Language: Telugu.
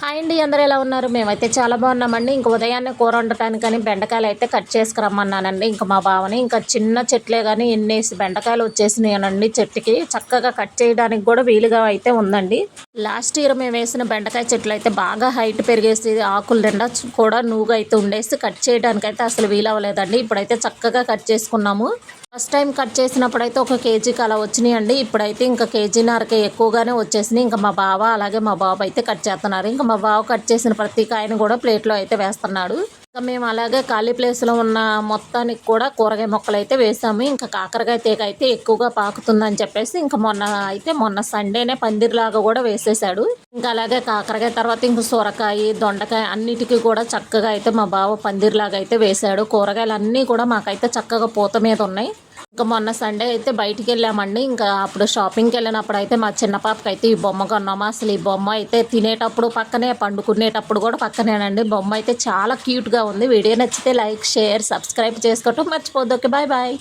హాయ్ అండి అందరూ ఎలా ఉన్నారు? మేమైతే చాలా బాగున్నామండి. ఇంక ఉదయాన్నే కూర వండటానికని బెండకాయలు అయితే కట్ చేసుకురమ్మన్నానండి. ఇంకా మా బావని ఇంకా చిన్న చెట్లే కానీ ఎన్నేసి బెండకాయలు వచ్చేసినాయనండి చెట్టుకి. చక్కగా కట్ చేయడానికి కూడా వీలుగా అయితే ఉందండి. లాస్ట్ ఇయర్ మేము వేసిన బెండకాయ చెట్లు అయితే బాగా హైట్ పెరిగేసి ఆకులు నిండా కూడా నూగు అయితే ఉండేసి కట్ చేయడానికి అయితే అసలు వీలవ్వలేదండి. ఇప్పుడైతే చక్కగా కట్ చేసుకున్నాము. ఫస్ట్ టైం కట్ చేసినప్పుడు అయితే ఒక కేజీకి అలా వచ్చినాయండి. ఇప్పుడైతే ఇంకా కేజీన్నరకే ఎక్కువగానే వచ్చేసినాయి. ఇంకా మా బావ అలాగే మా బాబు అయితే కట్ చేస్తున్నారు. ఇంకా మా బావ కట్ చేసిన ప్రతి కాయను కూడా ప్లేట్లో అయితే వేస్తున్నాడు. ఇంకా మేము అలాగే ఖాళీ ప్లేస్లో ఉన్న మొత్తానికి కూడా కూరగాయ మొక్కలు అయితే వేసాము. ఇంకా కాకరకాయ తీగ అయితే ఎక్కువగా పాకుతుందని చెప్పేసి ఇంకా మొన్న అయితే మొన్న సండేనే పందిరిలాగా కూడా వేసేసాడు. ఇంకా అలాగే కాకరకాయ తర్వాత ఇంక సొరకాయ దొండకాయ అన్నిటికీ కూడా చక్కగా అయితే మా బావ పందిరిలాగా అయితే వేసాడు. కూరగాయలు అన్నీ కూడా మాకైతే చక్కగా పూత మీద ఉన్నాయి. ఇంకా మొన్న సండే అయితే బయటికి వెళ్ళామండి ఇంకా అప్పుడు షాపింగ్కి వెళ్ళినప్పుడు అయితే మా చిన్న పాపకి అయితే ఈ బొమ్మ కొన్నాము. అసలు ఈ బొమ్మ అయితే తినేటప్పుడు పక్కనే పండుకునేటప్పుడు కూడా పక్కనేనండి. బొమ్మ అయితే చాలా క్యూట్గా ఉంది. వీడియో నచ్చితే లైక్ షేర్ సబ్స్క్రైబ్ చేసుకోవటం మర్చిపోద్దు. Okay bye bye